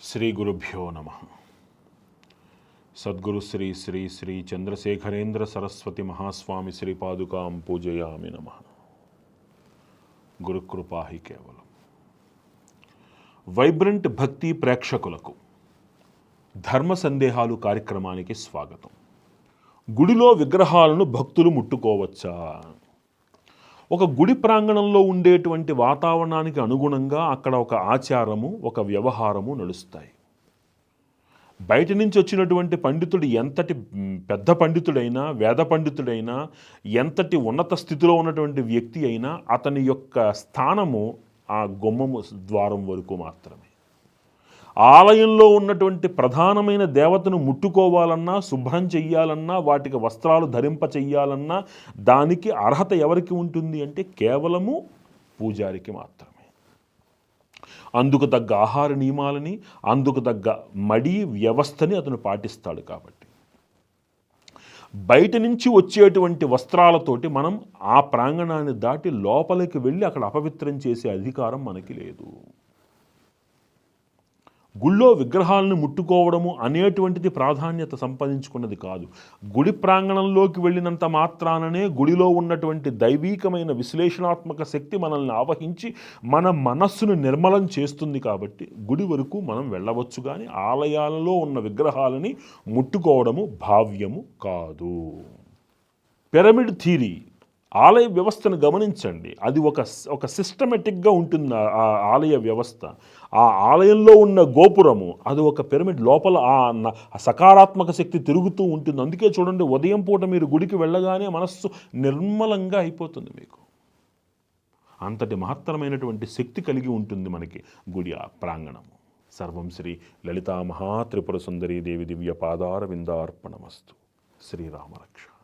శ్రీ గురుభ్యో నమ. సద్గురు శ్రీ శ్రీ శ్రీ చంద్రశేఖరేంద్ర సరస్వతి మహాస్వామి శ్రీ పాదుకాం పూజయామి నమ. గురుకృపాహి కేవలం. వైబ్రెంట్ భక్తి ప్రేక్షకులకు ధర్మ సందేహాలు కార్యక్రమానికి స్వాగతం. గుడిలో విగ్రహాలను భక్తులు ముట్టుకోవచ్చా? ఒక గుడి ప్రాంగణంలో ఉండేటువంటి వాతావరణానికి అనుగుణంగా అక్కడ ఒక ఆచారము ఒక వ్యవహారము నడుస్తాయి. బయట నుంచి వచ్చినటువంటి పండితుడు ఎంతటి పెద్ద పండితుడైనా వేద పండితుడైనా ఎంతటి ఉన్నత స్థితిలో ఉన్నటువంటి వ్యక్తి అయినా అతని యొక్క స్థానము ఆ గుమ్మము ద్వారం వరకు మాత్రమే. ఆలయంలో ఉన్నటువంటి ప్రధానమైన దేవతను ముట్టుకోవాలన్నా శుభ్రం చెయ్యాలన్నా వాటికి వస్త్రాలు ధరింప చెయ్యాలన్నా దానికి అర్హత ఎవరికి ఉంటుంది అంటే కేవలము పూజారికి మాత్రమే. అందుకు తగ్గ ఆహార నియమాలని అందుకు తగ్గ మడి వ్యవస్థని అతను పాటిస్తాడు కాబట్టి. బయట నుంచి వచ్చేటువంటి వస్త్రాలతోటి మనం ఆ ప్రాంగణాన్ని దాటి లోపలికి వెళ్ళి అక్కడ అపవిత్రం చేసే అధికారం మనకి లేదు. గుళ్ళో విగ్రహాలను ముట్టుకోవడము అనేటువంటిది ప్రాధాన్యత సంపాదించుకున్నది కాదు. గుడి ప్రాంగణంలోకి వెళ్ళినంత మాత్రాననే గుడిలో ఉన్నటువంటి దైవీకమైన విశ్లేషణాత్మక శక్తి మనల్ని ఆవహించి మన మనస్సును నిర్మలం చేస్తుంది కాబట్టి గుడి వరకు మనం వెళ్ళవచ్చు కానీ ఆలయాలలో ఉన్న విగ్రహాలని ముట్టుకోవడము భావ్యము కాదు. పిరమిడ్ థీరీ ఆలయ వ్యవస్థను గమనించండి. అది ఒక ఒక సిస్టమేటిక్గా ఉంటుంది ఆ- ఆలయ వ్యవస్థ. ఆ ఆలయంలో ఉన్న గోపురము అది ఒక పిరమిడ్ లోపల ఆ సకారాత్మక శక్తి తిరుగుతూ ఉంటుంది. అందుకే చూడండి ఉదయం పూట మీరు గుడికి వెళ్ళగానే మనస్సు నిర్మలంగా అయిపోతుంది మీకు. అంతటి మహత్తరమైనటువంటి శక్తి కలిగి ఉంటుంది మనకి గుడి ఆ ప్రాంగణము. సర్వం శ్రీ లలితా మహాత్రిపుర సుందరీ దేవి దివ్య పాదార విందార్పణమస్తు. శ్రీరామరక్ష.